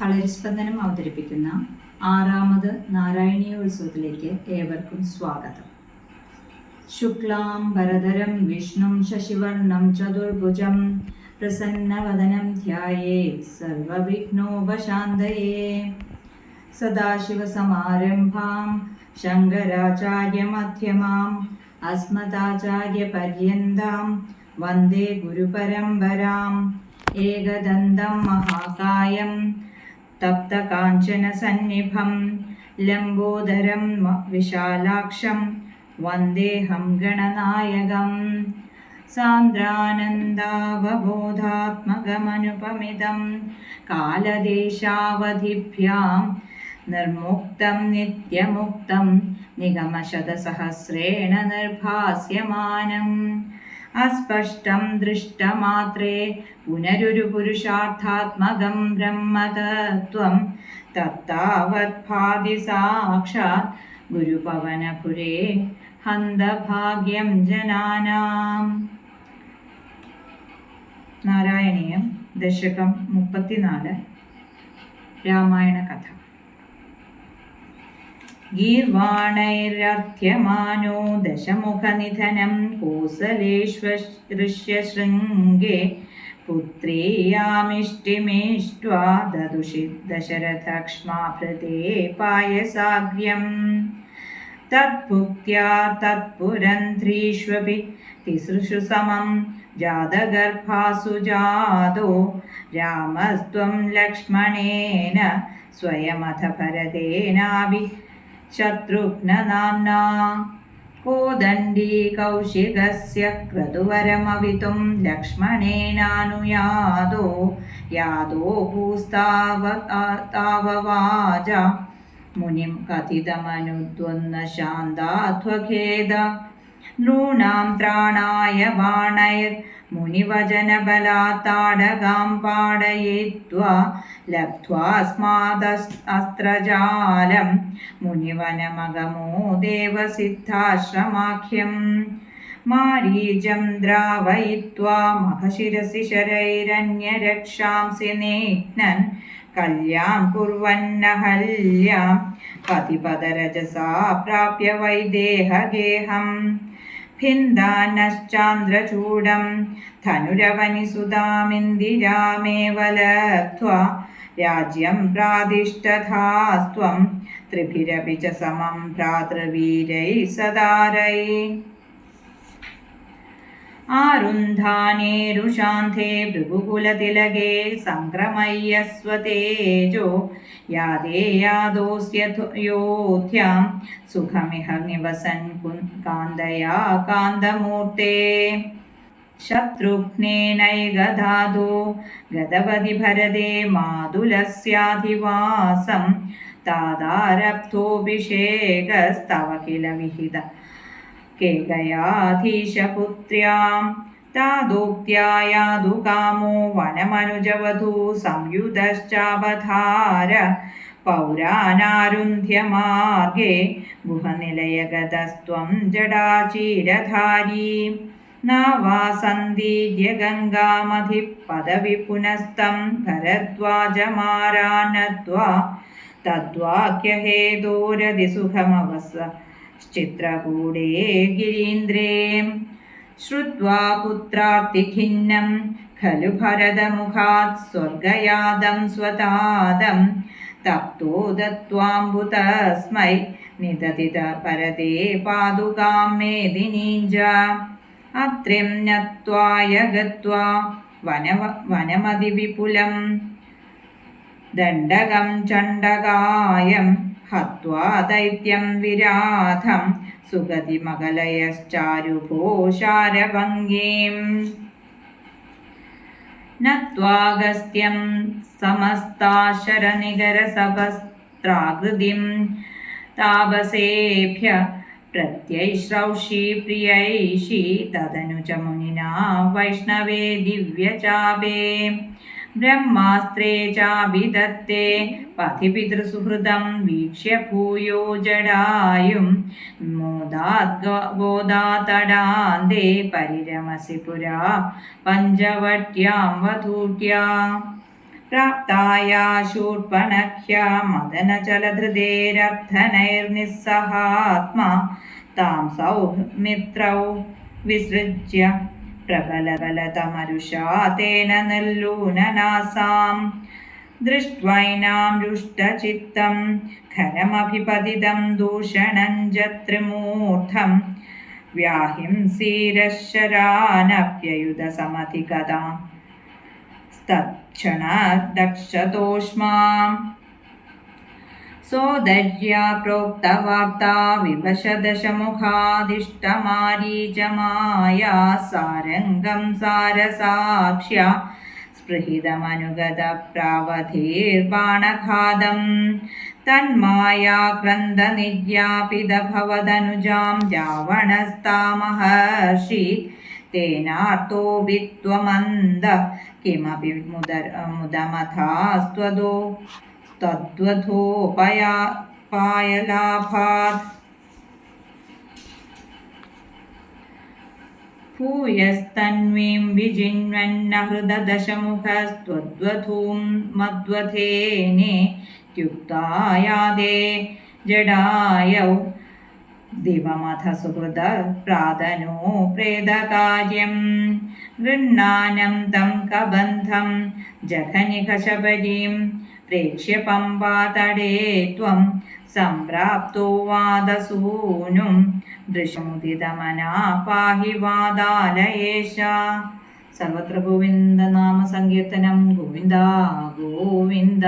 രാമായണം അവതരിപ്പിക്കുന്ന ആറാമത് നാരായണീയോത്സവത്തിലേക്ക് ഏവർക്കും സ്വാഗതം. ശുക്ലാം ഭരതരം വിഷ്ണും ശശിവർണം ചതുർഭുജം പ്രസന്നവദനം ധ്യായേ സർവവിഘ്നോപശാന്തയേ. സദാശിവസമാരംഭാം ശങ്കരാചാര്യമധ്യമാം അസ്മദാചാര്യപര്യന്താം വന്ദേ ഗുരുപരമ്പരാം. ഏകദന്തം മഹാകായം തപ്തകാഞ്ചനസന്നിഭം ലംബോദരം വിശാലാക്ഷം വന്ദേഹം ഗണനായകം സാന്ദ്രാനന്ദാവബോധാത്മകമനുപമിതം കാലദേശാവധിഭ്യാം നിർമുക്തം നിത്യമുക്തം നിഗമശതസഹസ്രേണ നിർഭാസ്യമാനം അസ്പഷ്ടം ദൃഷ്ടമാത്രേ. പുനരൊരു പുരുഷാർത്ഥാത്മകം ബ്രഹ്മതത്വം. തത്താവത് ഭാതി സാക്ഷാത് ഗുരുപവനപുരേ ഹന്തഭാഗ്യം ജനാനാം. നാരായണീയം ദശകം മുപ്പത്തിനാല്. രാമായണ കഥ गीर्वाणैरर्थ्यमानो दशमुखनिधनं कोसलेष्वृष्यशृङ्गे पुत्रीयामिष्टिमेष्ट्वा ददुषि दशरथक्ष्माभृते पायसाग्र्यम् तद्भुक्त्या तत्पुरन्ध्रीष्वपि तिसृषु समं जातगर्भासु जातो रामस्त्वं लक्ष्मणेन स्वयमथ भरतेनाभि ഭരതേനാഭി ശത്രുഘ്നനാംനാ. കോദണ്ഡീ കൗശികസ്യ ക്രതുവരമവിതും ലക്ഷ്മണേനാനുയാതോ യാതോ ഭൂസ്താവവാച മുനിം കഥിതമനുദ്വന്ന ശാന്താധ്വഖേദ. നൃണാം ത്രാണായ ബാണൈർ മുനിവചനബലാത്താടകാം പാടയിത്വാ ലബ്ധ്വാസ്മാദസ്ത്രജാലം മുനിവനമഗമോ ദേവസിദ്ധാശ്രമാഖ്യം മാരീജം ദ്രാവയിത്വാ മഖശിരസി ശരൈരണ്യരക്ഷാംസി നേഘ്നൻ കല്യാം കുർവന്നഹല്യാം പതിപദരജസാ പ്രാപ്യ വൈദേഹഗേഹം ഭിന്ദാനശ്ചാന്ദ്രചൂഡം. ധനുരവനിസുതാമിന്ദിരാമേവ ലബ്ധ്വാ രാജ്യം പ്രാതിഷ്ഠധാസ്ത്വം ത്രിഭിരപി ച സമം ഭ്രാതൃവീരൈ സദാരൈ. आरुन्धानेरुशान्ते भृगुकुलतिलगे सङ्क्रमय्यस्वतेजो यादे यादोऽस्य योध्यां सुखमिह निवसन् कान्दया कान्दमूर्ते शत्रुघ्नेनैगधादो गदवति भरदे मातुलस्याधिवासं तादारब्धोऽभिषेकस्तव किल विहित കേകയാധീശപുത്ര്യാം താദോക്ത്യായാതു കാമോ വനമനുജവധൂ സംയുതശ്ചാവധാര പൗരാനാരുന്ധ്യമാർഗേ ഗുഹനിലയഗതസ്ത്വം ജടാചീരധാരീ. നാവാസന്ദീര്യ ഗംഗാമധിപദവി പുനസ്തം ഭരദ്വാജമാരാനദ്വാ. തദ്വാക്യഹേതോരതി സുഖമവസ ചിത്രകൂടേ ഗിരീന്ദ്രേ श्रुत्वा പുത്രാർത്തിഖിന്നം ഖലു ഭരതമുഖാത് സ്വർഗയാദം സ്വതാദം തപ്തോ ദത്വാംബുതസ്മൈ നിദതിത പരതേ പാതുകാം മേദിനീഞ്ച അത്രിം നത്വായ ഗത്വാ വനവ വനമതിവിപുലം ദണ്ഡകം ചണ്ഡകായം ഹത്വാ हत्वा दैत्यं विराधं सुगतिमगलयश्चारुभोशारभङ्गीम् नत्वागस्त्यं समस्ताशरनिगरसभस्त्राकृतिं तापसेभ्य प्रत्यैश्रौषीप्रियैषि तदनु च मुनिना वैष्णवे दिव्यचापे। ब्रह्मास्त्रे चाभिदत्ते पथिपितृसुहृदं वीक्ष्य भूयो जडायुं मोदाद्गोदातडान्ते परिरमसि पुरा पञ्चवट्यां वधूट्या प्राप्ताया शूर्पणख्या मदनचलधृदे रब्धनैर्निस्सहात्मा तां सौमित्रौ विसृज्य प्रबलबलतमरुषातेन नल्लूननासां दृष्ट्वैनां रुष्टचित्तं खरमभिपतितं दूषणं जत्रिमूर्धं व्याहिंसीरशरानप्ययुधसमधिगतां तत्क्षणात् दक्षतोष्माम् सोदर्या प्रोक्तवार्ता विभशदशमुखादिष्टमारीचमाया सारङ्गं सारसाक्ष्या स्पृहितमनुगतप्रावधेर्बाणखादं तन्माया क्रन्दनिर्यापिदभवदनुजां रावणस्तामहर्षि तेनार्तो वित्वमन्द किमपि मुदर मुदमथास्त्वदो तद्वधोपया पायलाभात् भूयस्तन्वीं विजिन्वन्नहृददशमुखस्त्वद्वधूं मद्वथेने युक्तायादे जडायौ दिवमथ सुहृद प्रादनो प्रेदकार्यं गृह्णानं तं कबन्धं जघनिघशबरीं प्रेक्ष्य पम्पातडे त्वं सम्प्राप्तो वादसूनुं दृशमुदितमना पाहि वादालयेश सर्वत्र गोविन्दनामसङ्कीर्तनं गोविन्द गोविन्द